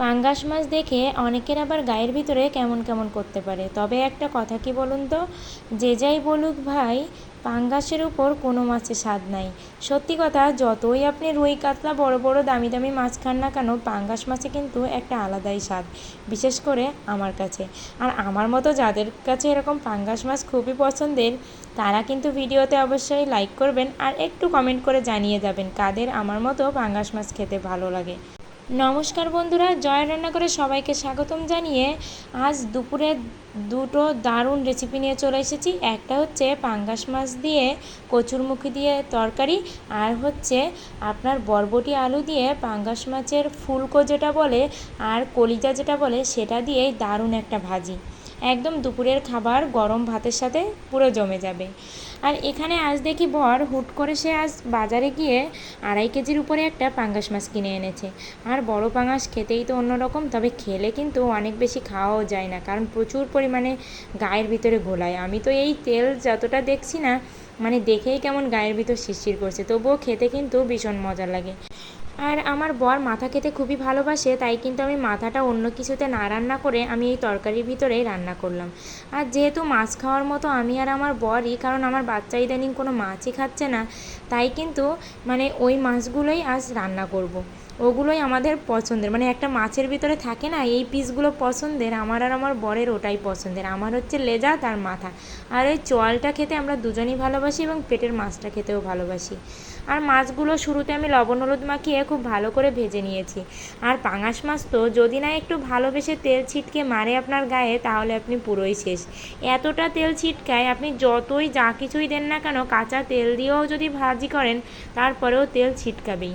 পাঙ্গাস মাছ দেখে অনেকের আবার গায়ের ভিতরে কেমন কেমন করতে পারে। তবে একটা কথা কি বলুন তো? যে যাই বলুক ভাই, পাঙ্গাসের উপর কোনো মাছের স্বাদ নাই। সত্যি কথা, যতই আপনি রুই কাতলা বড় বড় দামি দামি মাছ খান না কেন, পাঙ্গাস মাছে কিন্তু একটা আলাদাই স্বাদ, বিশেষ করে আমার কাছে। আর আমার মতো যাদের কাছে এরকম পাঙ্গাস মাছ খুবই পছন্দের, তারা কিন্তু ভিডিওতে অবশ্যই লাইক করবেন আর একটু কমেন্ট করে জানিয়ে যাবেন কাদের আমার মতো পাঙ্গাস মাছ খেতে ভালো লাগে। নমস্কার বন্ধুরা জয় রান্না করে সবাইকে স্বাগতম জানিয়ে আজ দুপুরে দুটো দারুণ রেসিপি নিয়ে চলে এসেছি। একটা হচ্ছে পাঙ্গাস মাছ দিয়ে কচুরমুখী দিয়ে তরকারি আর হচ্ছে আপনার বরবটি আলু দিয়ে পাঙ্গাস মাছের ফুলকো যেটা বলে আর কলিজা যেটা বলে সেটা দিয়েই দারুণ একটা ভাজি। একদম দুপুরের খাবার, গরম ভাতের সাথে পুরো জমে যাবে। আর এখানে আজ দেখি বর হুট করে সে আজ বাজারে গিয়ে আড়াই কেজির উপরে একটা পাঙ্গাস মাছ কিনে এনেছে। আর বড় পাঙ্গাস খেতেই তো অন্যরকম, তবে খেলে কিন্তু অনেক বেশি খাওয়াও যায় না, কারণ প্রচুর পরিমাণে গায়ের ভিতরে ঘোলায়। আমি তো এই তেল যতটা দেখছি না মানে দেখেই কেমন গায়ের ভিতর শিরশির করছে, তবুও খেতে কিন্তু ভীষণ মজা লাগে। আর আমার বর মাথা খেতে খুবই ভালোবাসে, তাই কিন্তু আমি মাথাটা অন্য কিছুতে না রান্না করে আমি এই তরকারির ভিতরেই রান্না করলাম আর যেহেতু মাছ খাওয়ার মতো আমি আর আমার বরই, কারণ আমার বাচ্চা ইদানিং কোনো মাছই খাচ্ছে না, তাই কিন্তু মানে ওই মাছগুলোই আজ রান্না করব। ওগুলোই আমাদের পছন্দের। মানে একটা মাছের ভিতরে থাকে না, এই পিসগুলো পছন্দের, আমার আর আমার বরের ওটাই পছন্দের। আমার হচ্ছে লেজা, তার মাথা। আর ওই চোয়ালটা খেতে আমরা দুজনেই ভালোবাসি এবং পেটের মাছটা খেতেও ভালোবাসি। আর মাছগুলো শুরুতে আমি লবণ হলুদ মাখিয়ে খুব ভালো করে ভেজে নিয়েছি। আর পাঙাশ মাছ তো যদি না একটু ভালোবেসে তেল ছিটকে মারে আপনার গায়ে, তাহলে আপনি পুরোই শেষ। এতটা তেল ছিটকায় আপনি যতই যা কিছুই দেন না কেন, কাঁচা তেল দিয়েও যদি ভাজি করেন, তারপরেও তেল ছিটকাবেই।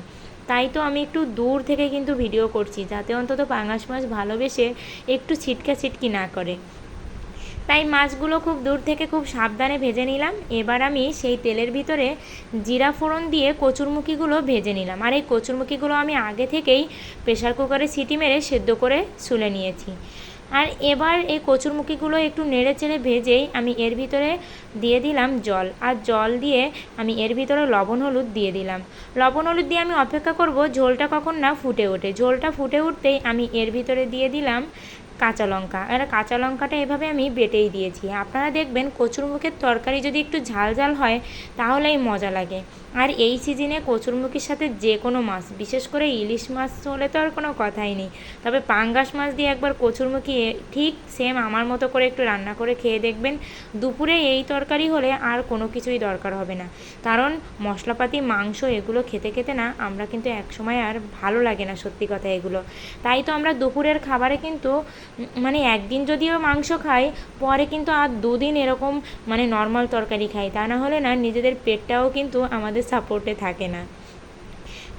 তাই তো আমি একটু দূর থেকে কিন্তু ভিডিও করছি, যাতে অন্তত পাঙাশ মাছ ভালোবেসে একটু ছিটকা ছিটকি না করে। তাই মাছগুলো খুব দূর থেকে খুব সাবধানে ভেজে নিলাম। এবার আমি সেই তেলের ভিতরে জিরা ফোড়ন দিয়ে কচুরমুখিগুলো ভেজে নিলাম। আর এই কচুরমুখিগুলো আমি আগে থেকেই প্রেশার কুকারে সিটি মেরে সেদ্ধ করে শুলে নিয়েছি। আর এবার এই কচুরমুখিগুলো একটু নেড়ে চেড়ে ভেজেই আমি এর ভিতরে দিয়ে দিলাম জল। আর জল দিয়ে আমি এর ভিতরে লবণ হলুদ দিয়ে দিলাম। লবণ হলুদ দিয়ে আমি অপেক্ষা করব ঝোলটা কখন না ফুটে ওঠে। ঝোলটা ফুটে উঠতেই আমি এর ভিতরে দিয়ে দিলাম কাঁচা লঙ্কা। আর কাঁচা লঙ্কাটা এভাবে আমি বেটেই দিয়েছি। আপনারা দেখবেন কচুরমুখের তরকারি যদি একটু ঝাল ঝাল হয়, তাহলেই মজা লাগে। আর এই সিজনে কচুরমুখির সাথে যে কোনো মাছ, বিশেষ করে ইলিশ মাছ হলে তো আর কোনো কথাই নেই। তবে পাঙ্গাস মাছ দিয়ে একবার কচুরমুখি ঠিক সেম আমার মতো করে একটু রান্না করে খেয়ে দেখবেন, দুপুরে এই তরকারি হলে আর কোনো কিছুই দরকার হবে না। কারণ মশলাপাতি, মাংস এগুলো খেতে খেতে না আমরা কিন্তু একসময় আর ভালো লাগে না সত্যি কথা এগুলো। তাই তো আমরা দুপুরের খাবারে কিন্তু মানে একদিন যদিও মাংস খাই পরে কিন্তু আর দুদিন এরকম মানে নর্মাল তরকারি খাই তা না হলে না, নিজেদের পেটটাও কিন্তু আমাদের সাপোর্টে থাকে না।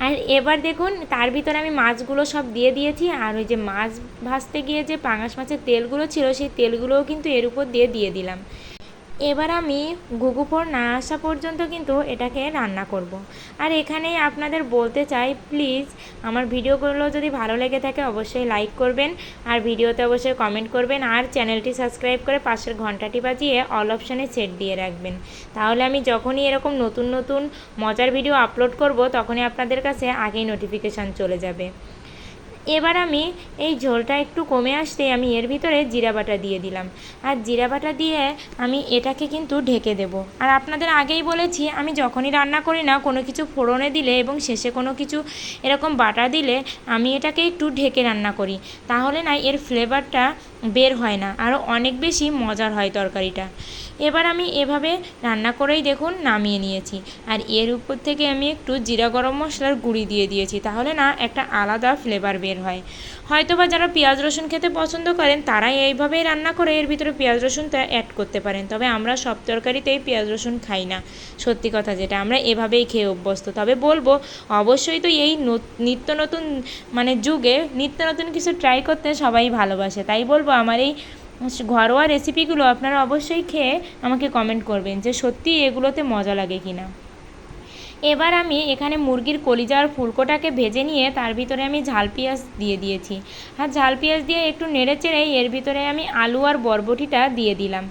আর এবার দেখুন, তার ভিতরে আমি মাছগুলো সব দিয়ে দিয়েছি, আর ওই যে মাছ ভাজতে গিয়ে যে পাঙাশ মাছের তেলগুলো ছিল, সেই তেলগুলোও কিন্তু এর উপর দিয়ে দিয়ে দিলাম। এবার আমি ঘুঘুফোর না আসা পর্যন্ত কিন্তু এটাকে রান্না করব। আর এখানেই আপনাদের বলতে চাই, প্লিজ আমার ভিডিওগুলো যদি ভালো লেগে থাকে অবশ্যই লাইক করবেন আর ভিডিওতে অবশ্যই কমেন্ট করবেন আর চ্যানেলটি সাবস্ক্রাইব করে পাশের ঘন্টাটি বাজিয়ে অল অপশানে সেট দিয়ে রাখবেন তাহলে আমি যখনই এরকম নতুন নতুন মজার ভিডিও আপলোড করব তখনই আপনাদের কাছে আগেই নোটিফিকেশান চলে যাবে এবার আমি এই ঝোলটা একটু কমে আসতে আমি এর ভিতরে জিরা বাটা দিয়ে দিলাম। আর জিরা বাটা দিয়ে আমি এটাকে কিন্তু ঢেকে দেব। আর আপনাদের আগেই বলেছি, আমি যখনই রান্না করি না, কোনো কিছু ফোড়নে দিলে এবং শেষে কোনো কিছু এরকম বাটা দিলে আমি এটাকে একটু ঢেকে রান্না করি। তাহলে না, এর ফ্লেভারটা বের হয় না। আরও অনেক বেশি মজার হয় তরকারিটা। এবার আমি এভাবে রান্না করেই দেখুন নামিয়ে নিয়েছি। আর এর উপর থেকে আমি একটু জিরা গরম মশলার গুঁড়ি দিয়ে দিয়েছি, তাহলে না একটা আলাদা ফ্লেভার বের হয়। হয়তো বা যারা পেঁয়াজ রসুন খেতে পছন্দ করেন, তারাই এইভাবেই রান্না করে এর ভিতরে পেঁয়াজ রসুনটা অ্যাড করতে পারেন। তবে আমরা সব তরকারিতেই পেঁয়াজ রসুন খাই না, সত্যি কথা যেটা। আমরা এভাবেই খেয়ে অভ্যস্ত। তবে বলব, অবশ্যই তো এই নিত্য নতুন মানে যুগে, নিত্য নতুন কিছু ট্রাই করতে সবাই ভালোবাসে। তাই বলব, আমার এই ঘরোয়া রেসিপিগুলো আপনারা অবশ্যই খেয়ে আমাকে কমেন্ট করবেন যে সত্যি এগুলোতে মজা লাগে কি না এবার আমি এখানে মুরগির কলিজার ফুলকোটাকে ভেজে নিয়ে তার ভিতরে আমি ঝাল পেঁয়াজ দিয়ে দিয়েছি। আর ঝাল পেঁয়াজ দিয়ে একটু নেড়ে চেড়ে এর ভিতরে আমি আলু আর বরবটিটা দিয়ে দিলাম।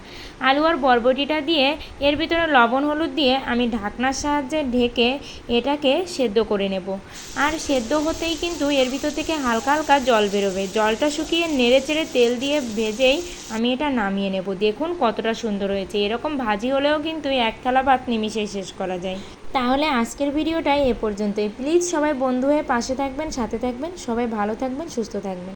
আলু আর বরবটিটা দিয়ে এর ভিতরে লবণ হলুদ দিয়ে আমি ঢাকনার সাহায্যে ঢেকে এটাকে সেদ্ধ করে নেব। আর সেদ্ধ হতেই কিন্তু এর ভিতর থেকে হালকা হালকা জল বেরোবে। জলটা শুকিয়ে নেড়ে চেড়ে তেল দিয়ে ভেজেই আমি এটা নামিয়ে নেব। দেখুন কতটা সুন্দর হয়েছে। এরকম ভাজি হলেও কিন্তু এক থালা ভাত নিমিশেই শেষ করা যায়। তাহলে আজকের ভিডিওটাই এ পর্যন্তই। প্লিজ সবাই বন্ধু হয়ে পাশে থাকবেন, সাথে থাকবেন, সবাই ভালো থাকবেন, সুস্থ থাকবেন।